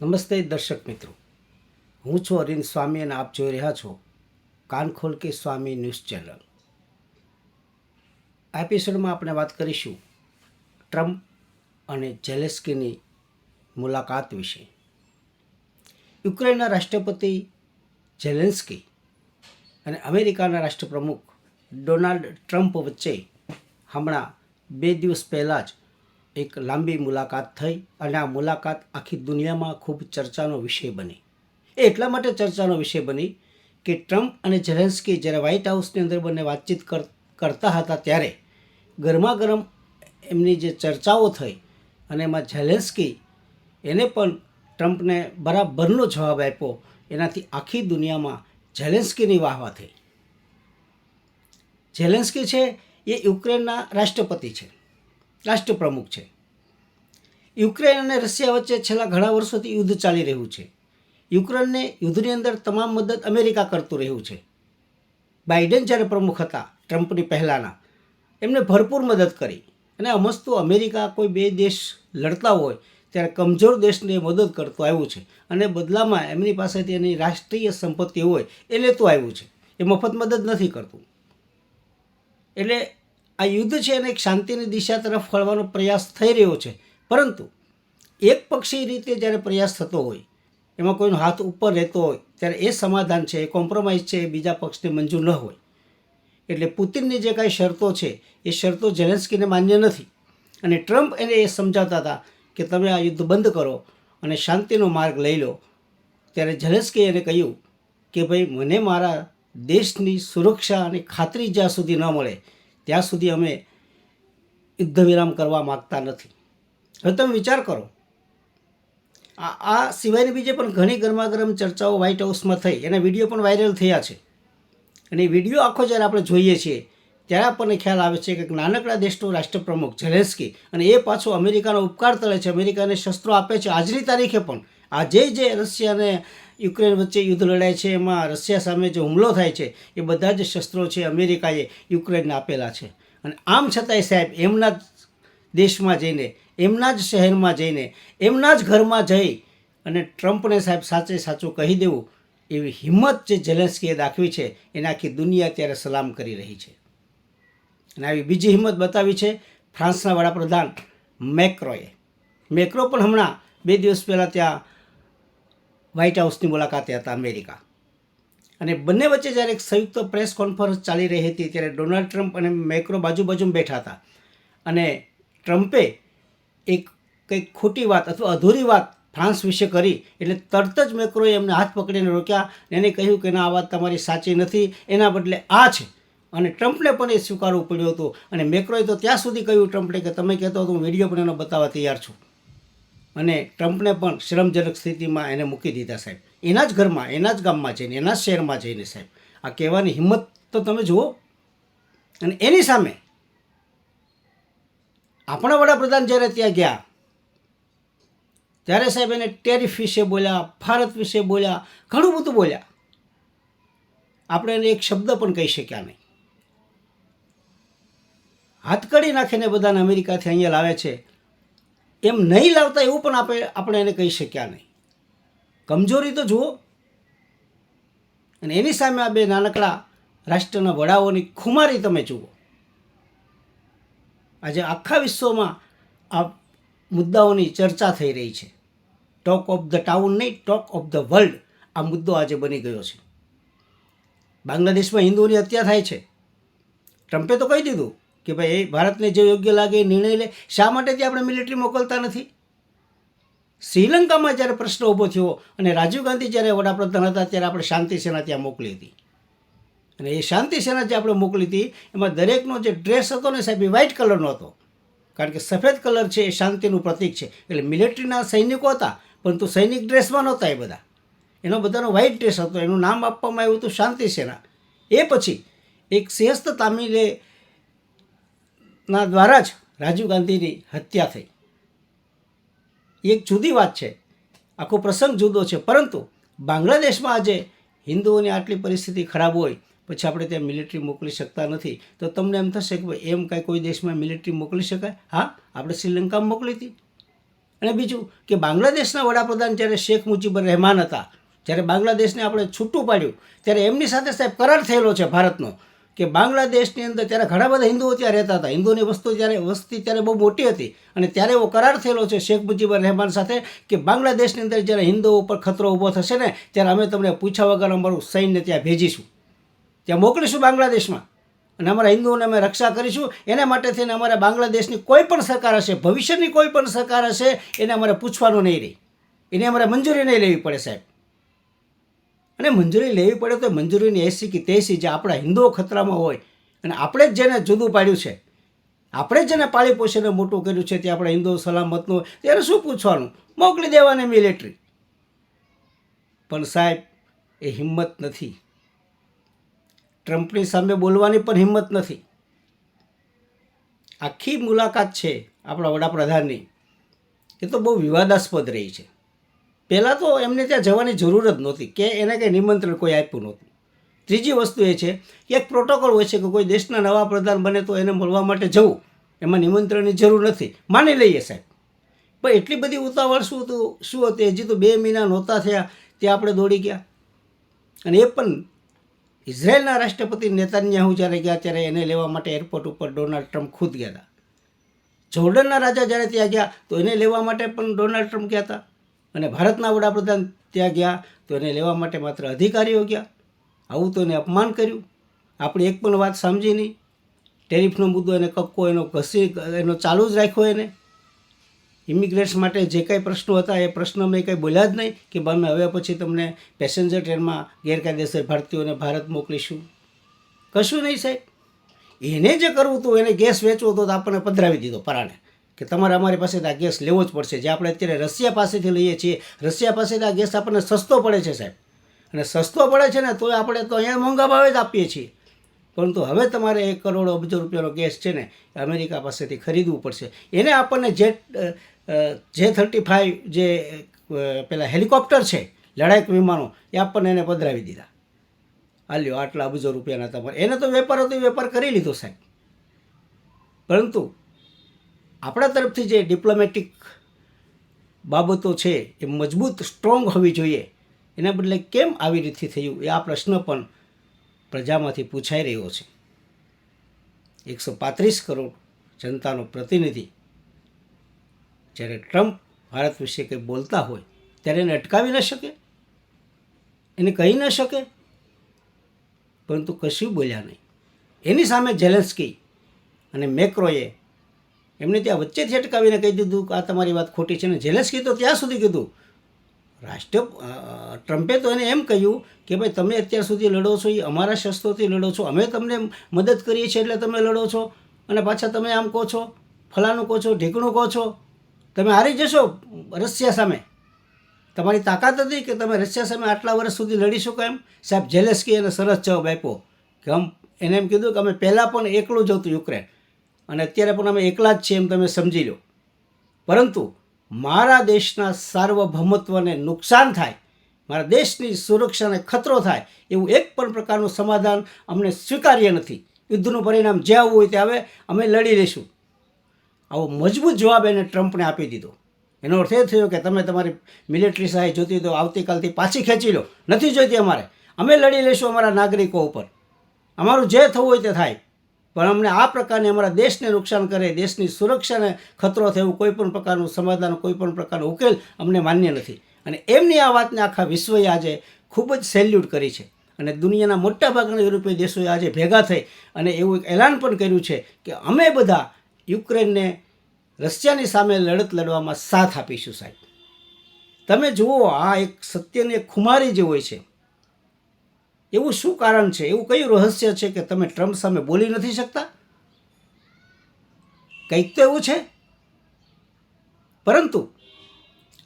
નમસ્તે દર્શક મિત્રો. હું છું અરવિંદ સ્વામી અને આપ જોઈ રહ્યા છો કાનખોલ કે સ્વામી ન્યૂઝ ચેનલ. આ એપિસોડમાં આપણે વાત કરીશું ટ્રમ્પ અને જેલેસ્કીની મુલાકાત વિશે. યુક્રેનના રાષ્ટ્રપતિ જેલેન્સ્કી અને અમેરિકાના રાષ્ટ્રપ્રમુખ ડોનાલ્ડ ટ્રમ્પ વચ્ચે હમણાં બે દિવસ પહેલાં જ એક લાંબી મુલાકાત થઈ અને આ મુલાકાત આખી દુનિયામાં ખૂબ ચર્ચાનો વિષય બની. એ એટલા માટે ચર્ચાનો વિષય બની કે ટ્રમ્પ અને ઝેલેન્સ્કી જ્યારે વ્હાઇટ હાઉસની અંદર બંને વાતચીત કર- કરતા હતા ત્યારે ગરમા ગરમ એમની જે ચર્ચાઓ થઈ અને એમાં ઝેલેન્સ્કી એને પણ ટ્રમ્પને બરાબરનો જવાબ આપ્યો. એનાથી આખી દુનિયામાં ઝેલેન્સ્કીની વાહવા થઈ. ઝેલેન્સ્કી છે એ યુક્રેનના રાષ્ટ્રપતિ છે. રાષ્ટ્રપ્રમુખ છે. યુક્રેન અને રશિયા વચ્ચે છેલ્લા ઘણા વર્ષોથી યુદ્ધ ચાલી રહ્યું છે. યુક્રેનને યુદ્ધની અંદર તમામ મદદ અમેરિકા કરતું રહ્યું છે. બાઇડન જ્યારે પ્રમુખ હતા, ટ્રમ્પની પહેલાંના, એમને ભરપૂર મદદ કરી. અને અમસ્તુ અમેરિકા કોઈ બે દેશ લડતા હોય, ત્યારે કમજોર દેશને મદદ કરતું આવ્યું છે. અને બદલામાં એમની પાસેથી એની રાષ્ટ્રીય સંપત્તિ હોય, એ લેતું આવ્યું છે. એ મફત મદદ નથી કરતું. એટલે આ યુદ્ધ છે એને એક શાંતિની દિશા તરફ વળવાનો પ્રયાસ થઈ રહ્યો છે. પરંતુ એક પક્ષી રીતે જ્યારે પ્રયાસ થતો હોય, એમાં કોઈનો હાથ ઉપર રહેતો હોય, ત્યારે એ સમાધાન છે, એ કોમ્પ્રોમાઇઝ છે, એ બીજા પક્ષને મંજૂર ન હોય. એટલે પુતિનની જે કાંઈ શરતો છે, એ શરતો ઝેલેન્સ્કીને માન્ય નથી. અને ટ્રમ્પ એને એ સમજાવતા હતા કે તમે આ યુદ્ધ બંધ કરો અને શાંતિનો માર્ગ લઈ લો. ત્યારે ઝેલેન્સ્કીએ એને કહ્યું કે ભાઈ, મને મારા દેશની સુરક્ષા અને ખાતરી જ્યાં સુધી ન મળે ત્યાં સુધી અમે યુદ્ધ વિરામ કરવા માગતા નથી. હવે તમે વિચાર કરો. આ આ સિવાયની બીજે પણ ઘણી ગરમાગરમ ચર્ચાઓ વ્હાઇટ હાઉસમાં થઈ. એના વીડિયો પણ વાયરલ થયા છે. અને વીડિયો આખો જ્યારે આપણે જોઈએ છીએ, ત્યારે આપણને ખ્યાલ આવે છે કે નાનકડા દેશનો રાષ્ટ્રપ્રમુખ ઝેલેન્સ્કી અને એ પાછો અમેરિકાનો ઉપકાર તળે છે, અમેરિકાને શસ્ત્રો આપે છે. આજની તારીખે પણ. આજે જે રશિયા અને યુક્રેન વચ્ચે યુદ્ધ લડાય છે, એમાં રશિયા સામે જે હુમલો થાય છે, એ બધા જ શસ્ત્રો છે અમેરિકાએ યુક્રેનને આપેલા છે. અને આમ છતાંય સાહેબ, એમના જ દેશમાં જઈને, એમના જ શહેરમાં જઈને, એમના જ ઘરમાં જઈ અને ટ્રમ્પને સાહેબ સાચે સાચું કહી દેવું, એવી હિંમત જે ઝેલેન્સ્કીએ દાખવી છે, એને આખી દુનિયા અત્યારે સલામ કરી રહી છે. અને આવી બીજી હિંમત બતાવી છે ફ્રાન્સના વડાપ્રધાન મેક્રોએ. મેક્રો પણ હમણાં બે દિવસ પહેલાં ત્યાં વ્હાઇટ હાઉસની મુલાકાતે હતા અમેરિકા. અને બંને વચ્ચે જ્યારે એક સંયુક્ત પ્રેસ કોન્ફરન્સ ચાલી રહી હતી ત્યારે ડોનાલ્ડ ટ્રમ્પ અને મેક્રો બાજુ બાજુ બેઠા હતા. અને ટ્રમ્પે એક કંઈક ખોટી વાત અથવા અધૂરી વાત ફ્રાન્સ વિશે કરી એટલે તરત જ મેક્રોએ એમને હાથ પકડીને રોક્યા એને કહ્યું કે ના, આ વાત તમારી સાચી નથી, એના બદલે આ છે. અને ટ્રમ્પને પણ એ સ્વીકારવું પડ્યું હતું. અને મેક્રોએ તો ત્યાં સુધી કહ્યું ટ્રમ્પને કે તમે કહેતો હતો હું વીડિયો પણ એનો બતાવવા તૈયાર છું. અને ટ્રમ્પને પણ શ્રમજનક સ્થિતિમાં એને મૂકી દીધા સાહેબ. એના જ ઘરમાં, એના જ ગામમાં જઈને, એના જ શહેરમાં જઈને સાહેબ. આ કહેવાની હિંમત તો તમે જુઓ. અને એની સામે આપણા વડાપ્રધાન જ્યારે ત્યાં ગયા, ત્યારે સાહેબ એને ટેરિફ વિશે બોલ્યા, ભારત વિશે બોલ્યા, ઘણું બધું બોલ્યા. આપણે એને એક શબ્દ પણ કહી શક્યા નહીં. હાથકડી નાખીને બધાને અમેરિકાથી અહીંયા લાવે છે. એમ નહીં લાવતા એવું પણ આપણે આપણે એને કહી શક્યા નહીં. કમજોરી તો જુઓ. અને એની સામે આ બે નાનકડા રાષ્ટ્રના વડાઓની ખુમારી તમે જુઓ. આજે આખા વિશ્વમાં આ મુદ્દાઓની ચર્ચા થઈ રહી છે. ટોક ઓફ ધ ટાઉન નહીં ટોક ઓફ ધ વર્લ્ડ આ મુદ્દો આજે બની ગયો છે. બાંગ્લાદેશમાં હિન્દુઓની હત્યા થાય છે. ટ્રમ્પે તો કહી દીધું કે ભાઈ, એ ભારતને જે યોગ્ય લાગે એ નિર્ણય લે. શા માટે ત્યાં આપણે મિલિટરી મોકલતા નથી? શ્રીલંકામાં જ્યારે પ્રશ્ન ઊભો થયો અને રાજીવ ગાંધી જ્યારે વડાપ્રધાન હતા, ત્યારે આપણે શાંતિ સેના ત્યાં મોકલી હતી. અને એ શાંતિ સેના જે આપણે મોકલી હતી, એમાં દરેકનો જે ડ્રેસ હતો ને સાહેબ, એ વ્હાઇટ કલરનો હતો. કારણ કે સફેદ કલર છે, એ શાંતિનું પ્રતીક છે. એટલે મિલિટરીના સૈનિકો હતા, પરંતુ સૈનિક ડ્રેસમાં નહોતા એ બધા. એનો બધાનો વ્હાઇટ ડ્રેસ હતો, એનું નામ આપવામાં આવ્યું હતું શાંતિ સેના. એ પછી એક સિંહસ્થ તામિલે ના, દ્વારા જ રાજીવ ગાંધીની હત્યા થઈ. એક જુદી વાત છે. આખો પ્રસંગ જુદો છે. પરંતુ બાંગ્લાદેશમાં આજે હિન્દુઓની આટલી પરિસ્થિતિ ખરાબ હોય, પછી આપણે ત્યાં મિલિટરી મોકલી શકતા નથી, તો તમને એમ થશે કે ભાઈ એમ કાંઈ કોઈ દેશમાં મિલિટરી મોકલી શકાય? હા, આપણે શ્રીલંકામાં મોકલી હતી. અને બીજું કે બાંગ્લાદેશના વડાપ્રધાન જ્યારે શેખ મુજીબુર રહેમાન હતા, જ્યારે બાંગ્લાદેશને આપણે છૂટું પાડ્યું, ત્યારે એમની સાથે સાહેબ કરાર થયેલો છે ભારતનો. કે બાંગ્લાદેશની અંદર ત્યારે ઘણા બધા હિન્દુઓ ત્યાં રહેતા હતા. હિન્દુઓની વસ્તુ ત્યારે વસ્તી ત્યારે બહુ મોટી હતી. અને ત્યારે એવો કરાર થયેલો છે શેખ મુજીબુર રહેમાન સાથે કે બાંગ્લાદેશની અંદર જ્યારે હિન્દુઓ ઉપર ખતરો ઊભો થશે ને, ત્યારે અમે તમને પૂછ્યા વગર અમારું સૈન્ય ત્યાં ભેજીશું. ત્યાં મોકલીશું બાંગ્લાદેશમાં. અને અમારા હિન્દુઓને અમે રક્ષા કરીશું. એના માટે થઈને અમારે બાંગ્લાદેશની કોઈ પણ સરકાર હશે, ભવિષ્યની કોઈ પણ સરકાર હશે, એને અમારે પૂછવાનું નહીં રહી. એને અમારે મંજૂરી નહીં લેવી પડે સાહેબ. અને મંજૂરી લેવી પડે તો મંજૂરીની એસી કે તેસી જે આપણા હિન્દુઓ ખતરામાં હોય અને આપણે જ જેને જુદું પાડ્યું છે, આપણે જ જેને પાળી પોષીને મોટું કર્યું છે, તે આપણા હિન્દુઓ સલામતનું ત્યારે શું પૂછવાનું? મોકલી દેવાની મિલિટરી પણ સાહેબ, એ હિંમત નથી. ટ્રમ્પની સામે બોલવાની પણ હિંમત નથી. આખી મુલાકાત છે આપણા વડાપ્રધાનની. એ તો બહુ વિવાદાસ્પદ રહી છે. પહેલાં તો એમને ત્યાં જવાની જરૂર જ નહોતી કે એને કંઈ નિમંત્રણ કોઈ આપ્યું નહોતું. ત્રીજી વસ્તુ એ છે કે એક પ્રોટોકોલ હોય છે કે કોઈ દેશના નવા પ્રધાન બને તો એને મળવા માટે જવું. એમાં નિમંત્રણની જરૂર નથી. માની લઈએ સાહેબ. પણ એટલી બધી ઉતાવળ શું હતું? શું હતી? હજી તો બે મહિના નહોતા થયા. ત્યાં આપણે દોડી ગયા. અને એ પણ ઇઝરાયેલના રાષ્ટ્રપતિ નેતાન્યાહુ જ્યારે ગયા ત્યારે એને લેવા માટે એરપોર્ટ ઉપર ડોનાલ્ડ ટ્રમ્પ ખુદ ગયા હતા. જોર્ડનના રાજા જ્યારે ત્યાં ગયા તો એને લેવા માટે પણ ડોનાલ્ડ ટ્રમ્પ ગયા હતા. અને ભારતના વડાપ્રધાન ત્યાં ગયા, તો એને લેવા માટે માત્ર અધિકારીઓ ગયા. આવું તો એને અપમાન કર્યું. આપણી એક પણ વાત સમજી નહીં. ટેરિફનો મુદ્દો એને કક્કો એનો ઘસી, એનો ચાલુ જ રાખ્યો એને. ઇમિગ્રેટ્સ માટે જે કંઈ પ્રશ્નો હતા, એ પ્રશ્ન મેં કંઈ બોલ્યા જ નહીં કે અમે હવે પછી તમને પેસેન્જર ટ્રેનમાં ગેરકાયદેસર ભારતીયોને ભારત મોકલીશું. કશું નહીં સાહેબ. એને જે કરવું હતું, એને ગેસ વેચવો હતો તો આપણને પધરાવી દીધો, પરાણે. કે તમારે અમારી પાસેથી આ ગેસ લેવો જ પડશે. જે આપણે અત્યારે રશિયા પાસેથી લઈએ છીએ, રશિયા પાસેથી આ ગેસ આપણને સસ્તો પડે છે સાહેબ. અને સસ્તો પડે છે ને, તો આપણે તો અહીંયા મોંઘા ભાવે જ આપીએ છીએ. પરંતુ હવે તમારે એક કરોડ અબજ રૂપિયાનો ગેસ છે ને અમેરિકા પાસેથી ખરીદવું પડશે. એને આપણને જે જે થર્ટી ફાઇવ જે પેલા હેલિકોપ્ટર છે, લડાયક વિમાનો, એ આપણને એને પધરાવી દીધા. આ લ્યો આટલા અબજો રૂપિયાના તમારે. એને તો વેપાર હતો વેપાર કરી લીધો સાહેબ. પરંતુ આપણા તરફથી જે ડિપ્લોમેટિક બાબતો છે એ મજબૂત સ્ટ્રોંગ હોવી જોઈએ. એના બદલે કેમ આવી રીતથી થયું એ આ પ્રશ્ન પણ પ્રજામાંથી પૂછાઈ રહ્યો છે. એકસો પાંત્રીસ કરોડ જનતાનો પ્રતિનિધિ જ્યારે ટ્રમ્પ ભારત વિશે કંઈ બોલતા હોય ત્યારે એને અટકાવી ન શકે? એને કહી ન શકે? પરંતુ કશું બોલ્યા નહીં. એની સામે જેલેન્સ્કી અને મેક્રોએ એમને ત્યાં વચ્ચેથી અટકાવીને કહી દીધું કે આ તમારી વાત ખોટી છે ને જેલેન્સ્કી તો ત્યાં સુધી કીધું. રાષ્ટ્ર ટ્રમ્પે તો એને એમ કહ્યું કે ભાઈ તમે અત્યાર સુધી લડો છો, એ અમારા શસ્ત્રોથી લડો છો, અમે તમને મદદ કરીએ છીએ એટલે તમે લડો છો. અને પાછા તમે આમ કહો છો, ફલાણું કહો છો, ઢીકણું કહો છો, તમે હારી જશો રશિયા સામે. તમારી તાકાત હતી કે તમે રશિયા સામે આટલા વર્ષ સુધી લડી શકો એમ? સાહેબ જેલેસ્કી એને સરસ જવાબ આપ્યો કે આમ એને એમ કીધું કે અમે પહેલાં પણ એકલું જ હતું યુક્રેન. અને અત્યારે પણ અમે એકલા જ છીએ એમ તમે સમજી લો. પરંતુ મારા દેશના સાર્વભૌમત્વને નુકસાન થાય, મારા દેશની સુરક્ષાને ખતરો થાય, એવું એક પણ પ્રકારનું સમાધાન અમને સ્વીકાર્ય નથી. યુદ્ધનું પરિણામ જે આવવું હોય તે આવે, અમે લડી લઈશું. આવો મજબૂત જવાબ એને ટ્રમ્પને આપી દીધો. એનો અર્થ એ થયો કે તમે તમારી મિલિટરી સહાય જોતી તો આવતીકાલથી પાછી ખેંચી લો. નથી જોઈતી અમારે. અમે લડી લઈશું અમારા નાગરિકો ઉપર. અમારું જે થવું હોય તે થાય. પણ અમને આ પ્રકારની અમારા દેશને નુકસાન કરે, દેશની સુરક્ષાને ખતરો થાય કોઈ પણ પ્રકારનું સમાધાન કોઈ પણ પ્રકારનો ઉકેલ અમને માન્ય નથી. અને એમની આ વાતને આખા વિશ્વએ આજે ખૂબ જ સેલ્યુટ કરી છે. અને દુનિયાના મોટાભાગના યુરોપીય દેશોએ આજે ભેગા થઈ અને એવું એક એલાન પણ કર્યું છે કે અમે બધા યુક્રેનને રશિયાની સામે લડત લડવામાં સાથ આપીશું સાહેબ. તમે જુઓ, આ એક સત્યની ખુમારી જે હોય છે એવું શું કારણ છે? એવું કયું રહસ્ય છે કે તમે ટ્રમ્પ સામે બોલી નથી શકતા? કંઈક તો એવું છે. પરંતુ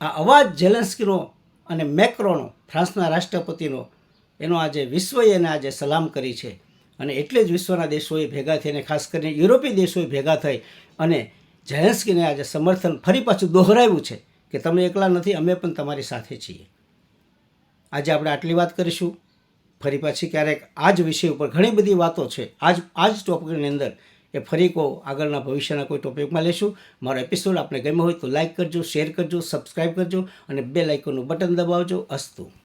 આ અવાજ ઝેલેન્સ્કીનો અને મેક્રોનો, ફ્રાન્સના રાષ્ટ્રપતિનો, એનો આજે વિશ્વએ એને આજે સલામ કરી છે. અને એટલે જ વિશ્વના દેશોએ ભેગા થઈને, ખાસ કરીને યુરોપીય દેશોએ ભેગા થઈ અને ઝેલેન્સ્કીને આજે સમર્થન ફરી પાછું દોહરાવ્યું છે કે તમે એકલા નથી, અમે પણ તમારી સાથે છીએ. આજે આપણે આટલી વાત કરીશું. ફરી પાછી ક્યારેક આ જ વિષય ઉપર ઘણી બધી વાતો છે. આજ આ જ ટોપિકની અંદર એ ફરી કો આગળના ભવિષ્યના કોઈ ટોપિકમાં લેશું. મારો એપિસોડ આપણે ગમ્યો હોય તો લાઇક કરજો શેર કરજો સબસ્ક્રાઈબ કરજો અને બે લાઇકોનું બટન દબાવજો. અસ્તુ.